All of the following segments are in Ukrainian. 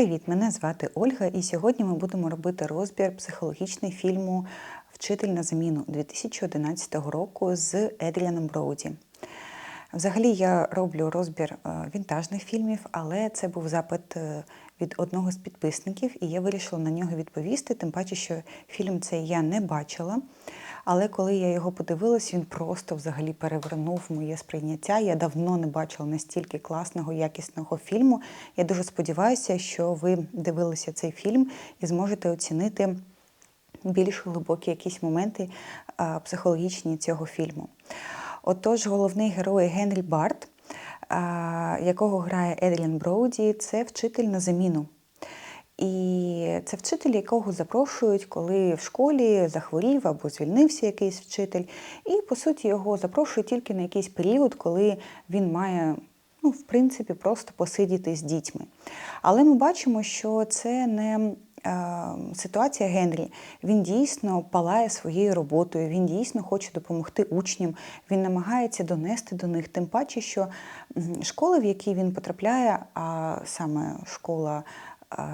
Привіт, мене звати Ольга, і сьогодні ми будемо робити розбір психологічного фільму Вчитель на заміну 2011 року з Едріаном Броуді. Взагалі я роблю розбір е, вінтажних фільмів, але це був запит е, від одного з підписників, і я вирішила на нього відповісти, тим паче, що фільм цей я не бачила. Але коли я його подивилась, він просто взагалі перевернув моє сприйняття. Я давно не бачила настільки класного, якісного фільму. Я дуже сподіваюся, що ви дивилися цей фільм і зможете оцінити більш глибокі якісь моменти психологічні цього фільму. Отож, головний герой Генрі Барт, якого грає Едріан Броуді, це вчитель на заміну. І це вчитель, якого запрошують, коли в школі захворів або звільнився якийсь вчитель. І, по суті, його запрошують тільки на якийсь період, коли він має, ну, в принципі, просто посидіти з дітьми. Але ми бачимо, що це не ситуація Генрі. Він дійсно палає своєю роботою, він дійсно хоче допомогти учням, він намагається донести до них, тим паче, що школа, в якій він потрапляє, а саме школа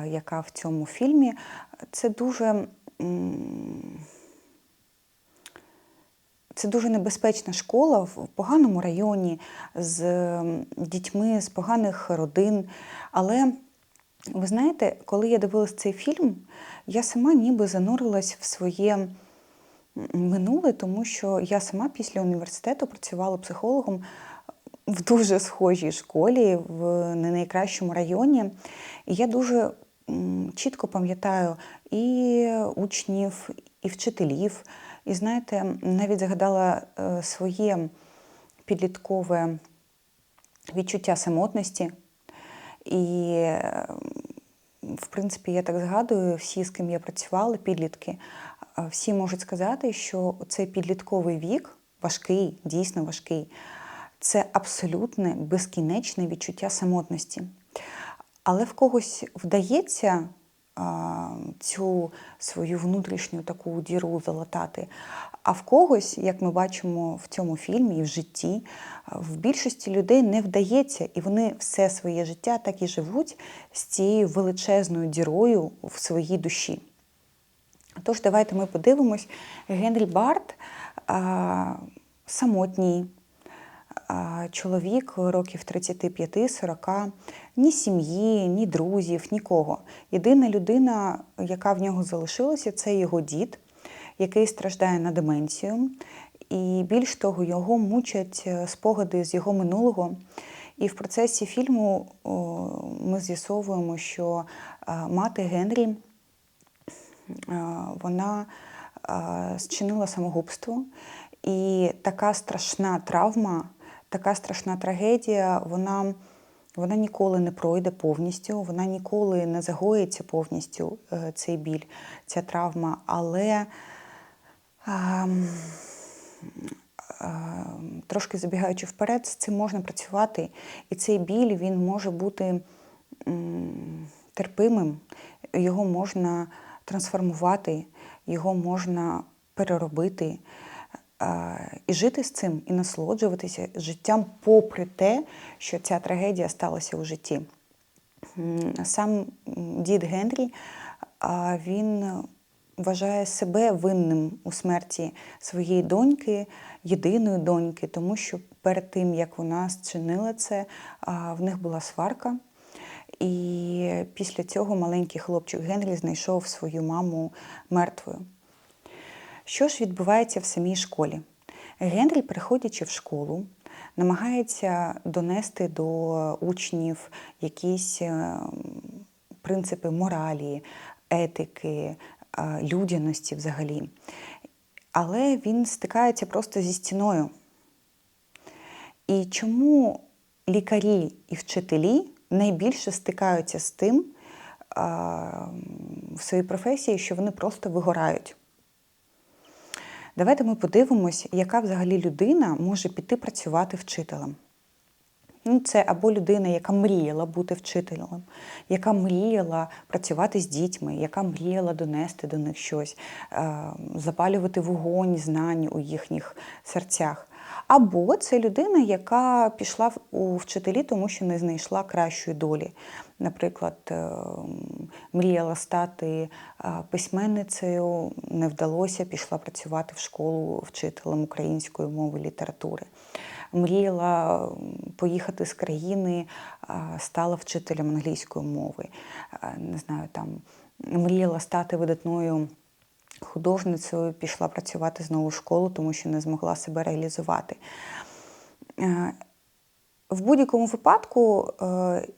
яка в цьому фільмі, це дуже. Це дуже небезпечна школа в поганому районі з дітьми з поганих родин. Але ви знаєте, коли я дивилась цей фільм, я сама ніби занурилась в своє минуле, тому що я сама після університету працювала психологом в дуже схожій школі, в не найкращому районі. І я дуже чітко пам'ятаю і учнів, і вчителів. І знаєте, навіть згадала е, своє підліткове відчуття самотності. І, е, в принципі, я так згадую, всі, з ким я працювала, підлітки, всі можуть сказати, що цей підлітковий вік важкий, дійсно важкий. Це абсолютне безкінечне відчуття самотності. Але в когось вдається цю свою внутрішню таку діру залатати. А в когось, як ми бачимо в цьому фільмі і в житті, в більшості людей не вдається, і вони все своє життя так і живуть з цією величезною дірою в своїй душі. Тож, давайте ми подивимось. Генрі Барт а, самотній а, чоловік років 35-40, ні сім'ї, ні друзів, нікого. Єдина людина, яка в нього залишилася, це його дід, який страждає на деменцію. І більш того, його мучать е, спогади з його минулого. І в процесі фільму ми з'ясовуємо, що мати Генрі вона зчинила самогубство. І така страшна травма, така страшна трагедія, вона, вона ніколи не пройде повністю, вона ніколи не загоїться повністю е, цей біль, ця травма. Але а, а, трошки забігаючи вперед, з цим можна працювати. І цей біль він може бути м, терпимим, його можна трансформувати, його можна переробити. І жити з цим, і насолоджуватися життям, попри те, що ця трагедія сталася у житті. Сам дід Генрі він вважає себе винним у смерті своєї доньки, єдиної доньки, тому що перед тим, як вона зчинила це, в них була сварка. І після цього маленький хлопчик Генрі знайшов свою маму мертвою. Що ж відбувається в самій школі? Генрі, приходячи в школу, намагається донести до учнів якісь е, принципи моралі, етики, е, людяності взагалі. Але він стикається просто зі стіною. І чому лікарі і вчителі найбільше стикаються з тим в своїй професії, що вони просто вигорають? Давайте ми подивимось, яка взагалі людина може піти працювати вчителем. Ну, Це або людина, яка мріяла бути вчителем, яка мріяла працювати з дітьми, яка мріяла донести до них щось, е, запалювати вогонь знань у їхніх серцях. Або це людина, яка пішла у вчителі, тому що не знайшла кращої долі. Наприклад, е, мріяла стати е, письменницею, не вдалося, пішла працювати в школу вчителем української мови літератури. Мріяла поїхати з країни, е, стала вчителем англійської мови. Не знаю, там мріяла стати видатною художницею, пішла працювати знову в школу, тому що не змогла себе реалізувати. Е, В будь-якому випадку е,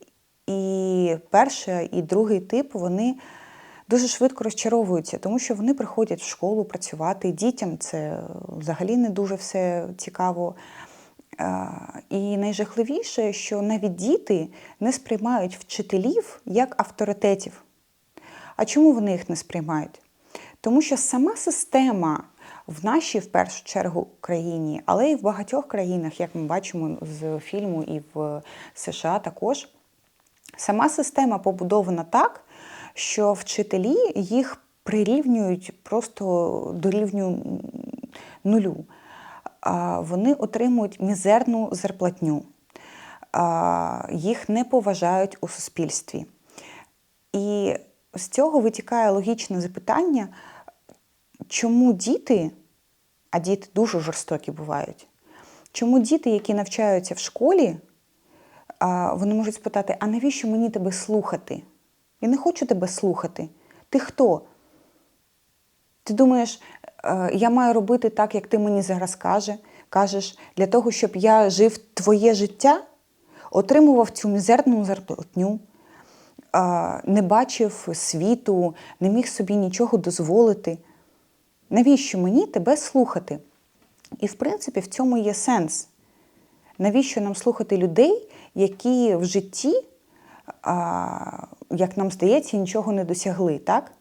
і перший, і другий тип вони дуже швидко розчаровуються, тому що вони приходять в школу працювати. Дітям це взагалі не дуже все цікаво. Е, І найжахливіше, що навіть діти не сприймають вчителів як авторитетів. А чому вони їх не сприймають? Тому що сама система в нашій, в першу чергу, країні, але і в багатьох країнах, як ми бачимо з фільму, і в США також, сама система побудована так, що вчителі їх прирівнюють просто до рівню нулю. Вони отримують мізерну зарплатню, їх не поважають у суспільстві. І з цього витікає логічне запитання, чому діти, а діти дуже жорстокі бувають, чому діти, які навчаються в школі, вони можуть спитати, а навіщо мені тебе слухати? Я не хочу тебе слухати. Ти хто? Ти думаєш, е, я маю робити так, як ти мені зараз каже, кажеш, для того, щоб я жив твоє життя, отримував цю мізерну зарплатню, не бачив світу, не міг собі нічого дозволити. Навіщо мені тебе слухати? І, в принципі, в цьому є сенс. Навіщо нам слухати людей, які в житті, як нам здається, нічого не досягли, так?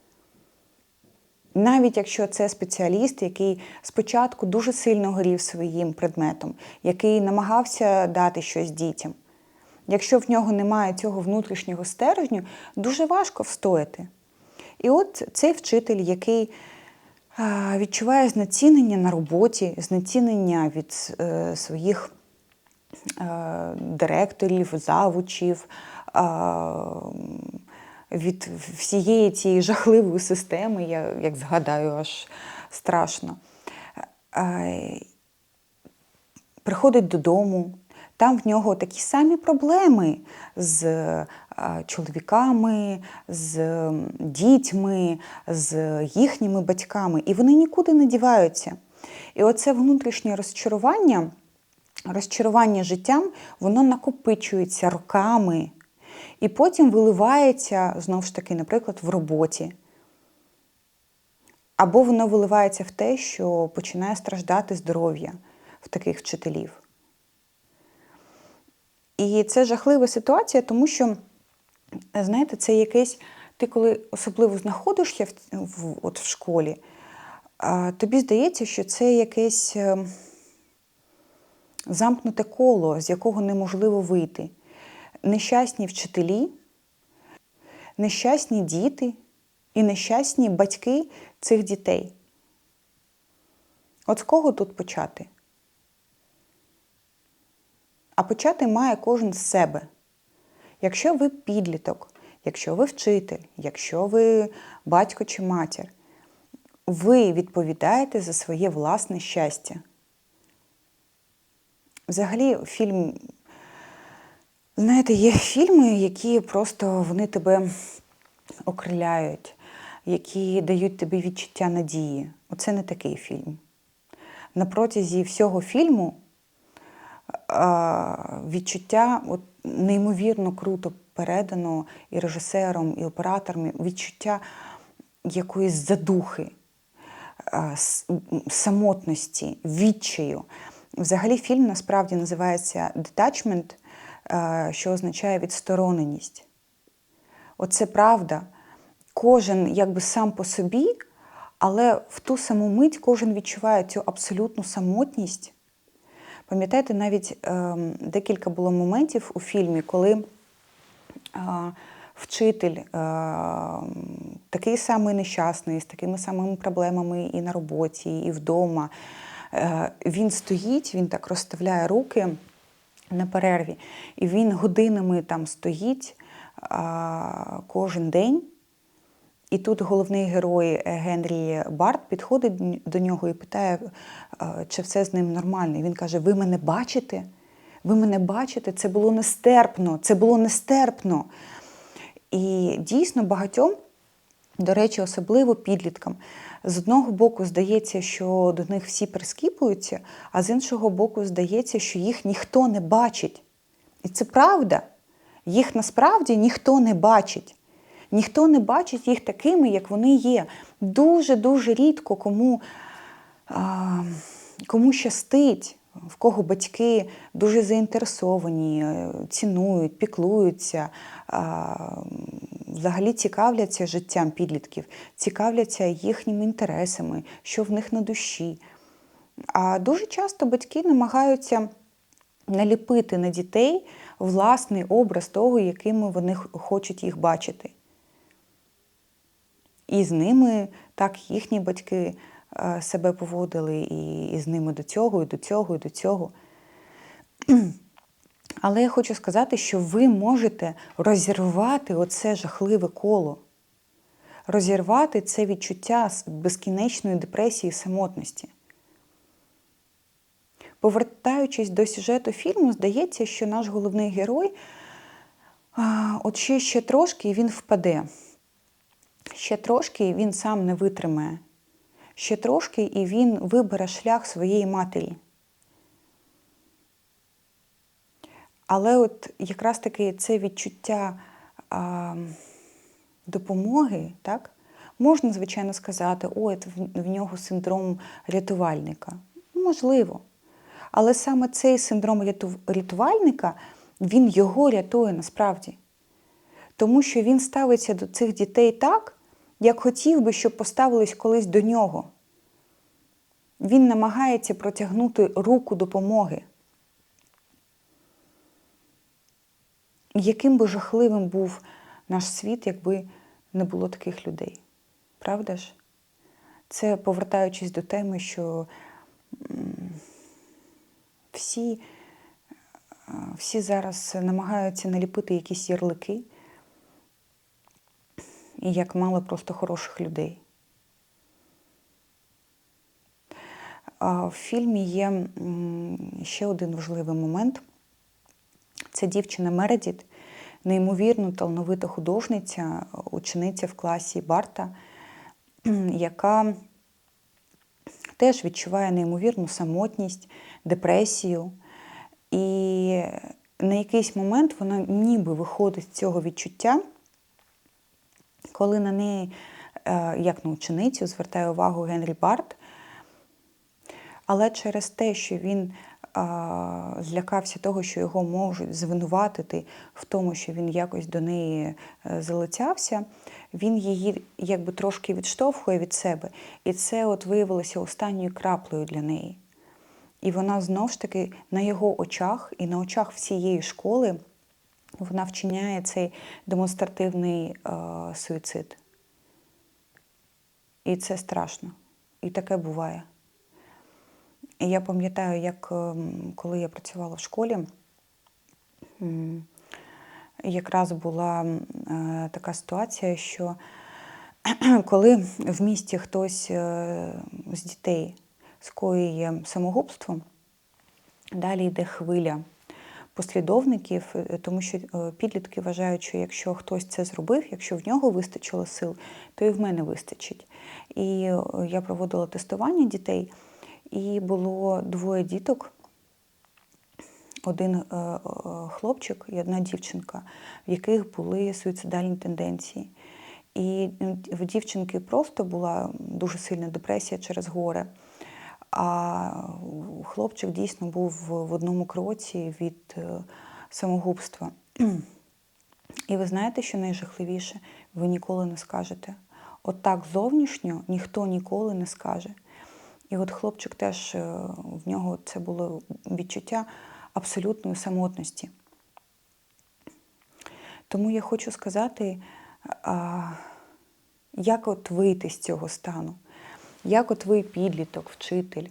Навіть якщо це спеціаліст, який спочатку дуже сильно горів своїм предметом, який намагався дати щось дітям. Якщо в нього немає цього внутрішнього стержню, дуже важко встояти. І от цей вчитель, який відчуває знецінення на роботі, знецінення від е, своїх е, директорів, завучів, е, від всієї цієї жахливої системи, я як згадаю, аж страшно. Е, Приходить додому, там в нього такі самі проблеми з е, чоловіками, з дітьми, з їхніми батьками, і вони нікуди не діваються. І оце внутрішнє розчарування, розчарування життям, воно накопичується роками. І потім виливається, знову ж таки, наприклад, в роботі. Або воно виливається в те, що починає страждати здоров'я в таких вчителів. І це жахлива ситуація, тому що, знаєте, це якесь, ти коли особливо знаходишся в, в, от в школі, тобі здається, що це якесь е, замкнуте коло, з якого неможливо вийти. Нещасні вчителі, нещасні діти і нещасні батьки цих дітей. От з кого тут почати? А почати має кожен з себе. Якщо ви підліток, якщо ви вчитель, якщо ви батько чи матір, ви відповідаєте за своє власне щастя. Взагалі, фільм, знаєте, є фільми, які просто вони тебе окриляють, які дають тобі відчуття надії. Оце не такий фільм. На протязі всього фільму відчуття от, неймовірно круто передано і режисером, і оператором, відчуття якоїсь задухи, самотності, відчаю. Взагалі фільм насправді називається Detachment, що означає відстороненість. Оце правда. Кожен якби сам по собі, але в ту саму мить кожен відчуває цю абсолютну самотність. Пам'ятаєте, навіть ем, декілька було моментів у фільмі, коли е, вчитель е, такий самий нещасний, з такими самими проблемами і на роботі, і вдома. Е, Він стоїть, він так розставляє руки на перерві, і він годинами там стоїть кожен день. І тут головний герой е, Генрі Барт підходить до нього і питає, е, чи все з ним нормально. І він каже: Ви мене бачите? Ви мене бачите? Це було нестерпно, це було нестерпно. І дійсно багатьом, до речі, особливо підліткам, з одного боку здається, що до них всі прискіпуються, а з іншого боку, здається, що їх ніхто не бачить. І це правда. Їх насправді ніхто не бачить. Ніхто не бачить їх такими, як вони є. Дуже-дуже рідко кому, а, кому щастить, в кого батьки дуже заінтересовані, е, цінують, піклуються, взагалі цікавляться життям підлітків, цікавляться їхніми інтересами, що в них на душі. А дуже часто батьки намагаються наліпити на дітей власний образ того, якими вони хочуть їх бачити. І з ними так їхні батьки е, себе поводили, і, з ними до цього, і до цього, і до цього. Але я хочу сказати, що ви можете розірвати оце жахливе коло, розірвати це відчуття безкінечної депресії і самотності. Повертаючись до сюжету фільму, здається, що наш головний герой от ще, ще трошки і він впаде. Ще трошки і він сам не витримає. Ще трошки і він вибере шлях своєї матері. Але от якраз таки це відчуття а, допомоги, так, можна, звичайно, сказати, ой, в, нього синдром рятувальника. Можливо. Але саме цей синдром рятувальника, він його рятує насправді. Тому що він ставиться до цих дітей так, як хотів би, щоб поставились колись до нього. Він намагається протягнути руку допомоги. Яким би жахливим був наш світ, якби не було таких людей? Правда ж? Це повертаючись до теми, що всі, всі зараз намагаються наліпити якісь ярлики, і як мало просто хороших людей. В фільмі є ще один важливий момент. Це дівчина Мередіт, неймовірно талановита художниця, учениця в класі Барта, яка теж відчуває неймовірну самотність, депресію. І на якийсь момент вона ніби виходить з цього відчуття, коли на неї, е, як на ученицю, звертає увагу Генрі Барт. Але через те, що він а, злякався того, що його можуть звинуватити в тому, що він якось до неї е, залицявся, він її якби трошки відштовхує від себе. І це от виявилося останньою краплею для неї. І вона знову ж таки на його очах і на очах всієї школи вона вчиняє цей демонстративний е, суїцид. І це страшно. І таке буває. І я пам'ятаю, як ем, коли я працювала в школі, якраз була е, така ситуація, що коли в місті хтось е, з дітей скоює самогубство, далі йде хвиля послідовників, е, тому що підлітки вважають, що якщо хтось це зробив, якщо в нього вистачило сил, то і в мене вистачить. І я проводила тестування дітей. І було двоє діток, один е, е, хлопчик і одна дівчинка, в яких були суїцидальні тенденції. І в дівчинки просто була дуже сильна депресія через горе. А хлопчик дійсно був в одному кроці від е, самогубства. І ви знаєте, що найжахливіше? Ви ніколи не скажете. От так зовнішньо ніхто ніколи не скаже. І от хлопчик теж е, в нього це було відчуття абсолютної самотності. Тому я хочу сказати, як от вийти з цього стану, як от ви, підліток, вчитель,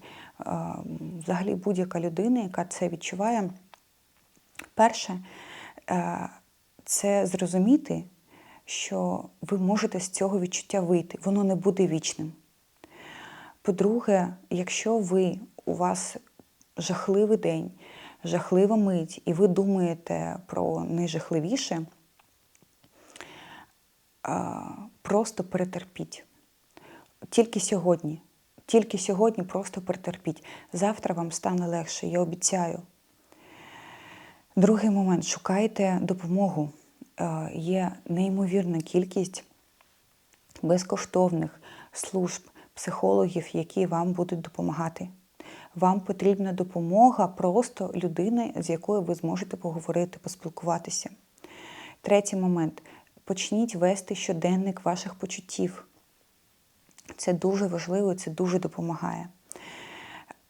взагалі будь-яка людина, яка це відчуває, перше, е, це зрозуміти, що ви можете з цього відчуття вийти, воно не буде вічним. По-друге, якщо ви у вас жахливий день, жахлива мить, і ви думаєте про найжахливіше, просто перетерпіть. Тільки сьогодні. Тільки сьогодні просто перетерпіть. Завтра вам стане легше, я обіцяю. Другий момент шукайте допомогу. Е, Є неймовірна кількість безкоштовних служб, психологів, які вам будуть допомагати. Вам потрібна допомога просто людини, з якою ви зможете поговорити, поспілкуватися. Третій момент. Почніть вести щоденник ваших почуттів. Це дуже важливо, це дуже допомагає.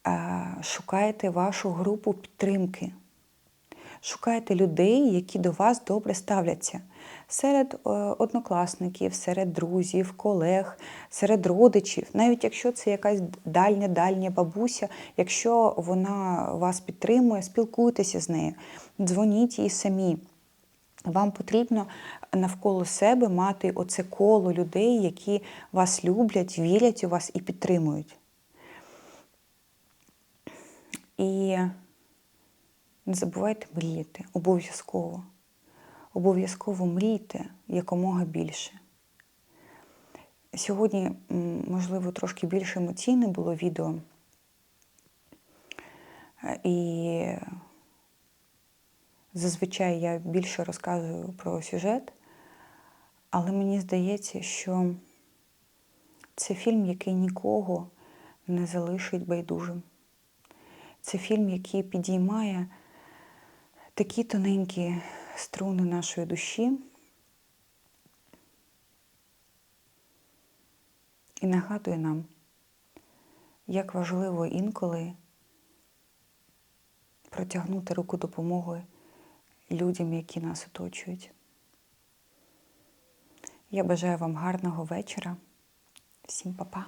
Е, Шукайте вашу групу підтримки. Шукайте людей, які до вас добре ставляться. Серед е, однокласників, серед друзів, колег, серед родичів, навіть якщо це якась дальня-дальня бабуся, якщо вона вас підтримує, спілкуйтеся з нею, дзвоніть їй самі. Вам потрібно навколо себе мати оце коло людей, які вас люблять, вірять у вас і підтримують. І не забувайте мріяти обов'язково. Обов'язково мрійте якомога більше. Сьогодні, можливо, трошки більш емоційне було відео. Е, І зазвичай я більше розказую про сюжет, але мені здається, що це фільм, який нікого не залишить байдужим. Це фільм, який підіймає такі тоненькі струни нашої душі і нагадує нам, як важливо інколи протягнути руку допомоги людям, які нас оточують. Я бажаю вам гарного вечора. Всім па-па.